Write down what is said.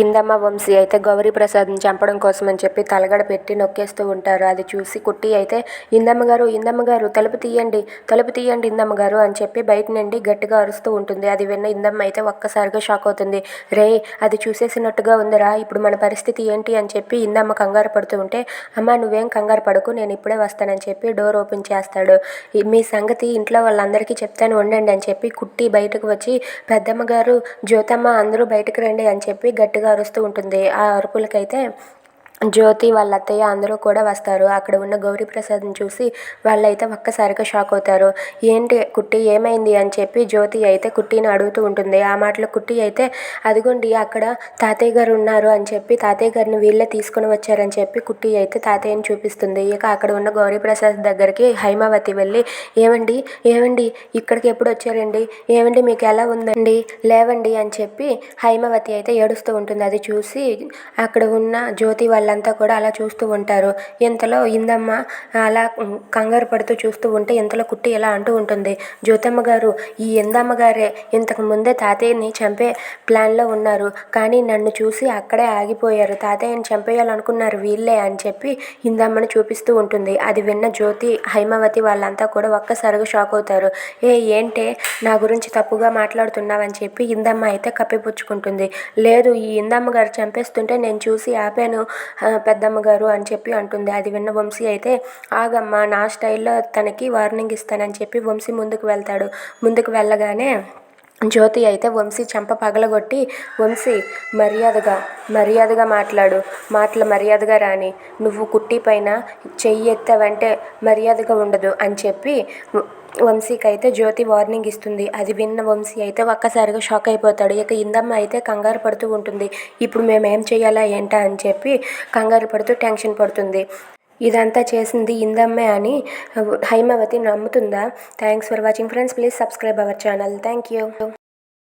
ఇందమ్మ వంశీ అయితే గౌరీ ప్రసాద్ని చంపడం కోసం అని చెప్పి తలగడ పెట్టి నొక్కేస్తూ ఉంటారు. అది చూసి కుట్టి అయితే ఇందమ్మ గారు ఇందమ్మ గారు తలుపు తీయండి తలుపు తీయండి ఇందమ్మ గారు అని చెప్పి బయట నుండి గట్టిగా అరుస్తూ ఉంటుంది. అది విన్న ఇందమ్మ అయితే ఒక్కసారిగా షాక్ అవుతుంది. రే అది చూసేసినట్టుగా ఉందిరా ఇప్పుడు మన పరిస్థితి ఏంటి? అని చెప్పి ఇందమ్మ కంగారు పడుతూ ఉంటే అమ్మ నువ్వేం కంగారు పడకు నేను ఇప్పుడే వస్తానని చెప్పి డోర్ ఓపెన్ చేస్తాడు. మీ సంగతి ఇంట్లో వాళ్ళందరికీ చెప్తాను ఉండండి అని చెప్పి కుట్టి బయటకు వచ్చి పెద్దమ్మ గారు జ్యోతమ్మ అందరూ బయటకు రండి అని చెప్పి గట్టిగా అరుస్తూ ఉంటుంది. ఆ అరుపులకైతే జ్యోతి వాళ్ళ అత్తయ్య అందరూ కూడా వస్తారు. అక్కడ ఉన్న గౌరీ ప్రసాద్ని చూసి వాళ్ళైతే ఒక్కసారిగా షాక్ అవుతారు. ఏంటి కుట్టి ఏమైంది అని చెప్పి జ్యోతి అయితే కుట్టిని అడుగుతూ ఉంటుంది. ఆ మాటలో కుట్టి అయితే అదిగోండి అక్కడ తాతయ్య గారు ఉన్నారు అని చెప్పి తాతయ్య గారిని వీళ్ళే తీసుకుని వచ్చారని చెప్పి కుట్టి అయితే తాతయ్యని చూపిస్తుంది. ఇక అక్కడ ఉన్న గౌరీ ప్రసాద్ దగ్గరికి హైమావతి వెళ్ళి ఏమండి ఏమండి ఇక్కడికి ఎప్పుడు వచ్చారండి? ఏమండి మీకు ఎలా ఉందండి? లేవండి అని చెప్పి హైమావతి అయితే ఏడుస్తూ ఉంటుంది. అది చూసి అక్కడ ఉన్న జ్యోతి వాళ్ళంతా కూడా అలా చూస్తూ ఉంటారు. ఇంతలో ఇందమ్మ అలా కంగారు పడుతూ చూస్తూ ఉంటే ఇంతలో కుట్టి ఇలా అంటూ ఉంటుంది. జ్యోతమ్మ గారు ఈ ఇందమ్మ గారే ఇంతకు ముందే తాతయ్యని చంపే ప్లాన్లో ఉన్నారు. కానీ నన్ను చూసి అక్కడే ఆగిపోయారు. తాతయ్యని చంపేయాలనుకున్నారు వీళ్ళే అని చెప్పి ఇందమ్మని చూపిస్తూ ఉంటుంది. అది విన్న జ్యోతి హైమావతి వాళ్ళంతా కూడా ఒక్కసారిగా షాక్ అవుతారు. ఏ ఏంటే నా గురించి తప్పుగా మాట్లాడుతున్నావని చెప్పి ఇందమ్మ అయితే కప్పిపుచ్చుకుంటుంది. లేదు ఈ ఇందమ్మ గారు చంపేస్తుంటే నేను చూసి ఆపాను. పెద్దమ్మ గారు అని చెప్పి అంటుంది. అది విన్న వంశీ అయితే ఆగమ్మా నా స్టైల్లో తనకి వార్నింగ్ ఇస్తానని చెప్పి వంశీ ముందుకు వెళ్తాడు. ముందుకు వెళ్ళగానే జ్యోతి అయితే వంశీ చెంప పగలగొట్టి వంశీ మర్యాదగా మర్యాదగా మాట్లాడు మాటలు మర్యాదగా రాని నువ్వు కుట్టి పైన చెయ్యి ఎత్తావంటే మర్యాదగా ఉండదు అని చెప్పి వంశీకి అయితే జ్యోతి వార్నింగ్ ఇస్తుంది. అది విన్న వంశీ అయితే ఒక్కసారిగా షాక్ అయిపోతాడు. ఇక ఇందమ్మ అయితే కంగారు పడుతూ ఉంటుంది. ఇప్పుడు మేము ఏం చేయాలా ఏంటా? అని చెప్పి కంగారు పడుతూ టెన్షన్ పడుతుంది. ఇదంతా చేసింది ఇందమ్మే అని Haimavathi నమ్ముతుందా? Thanks for watching friends please subscribe our channel thank you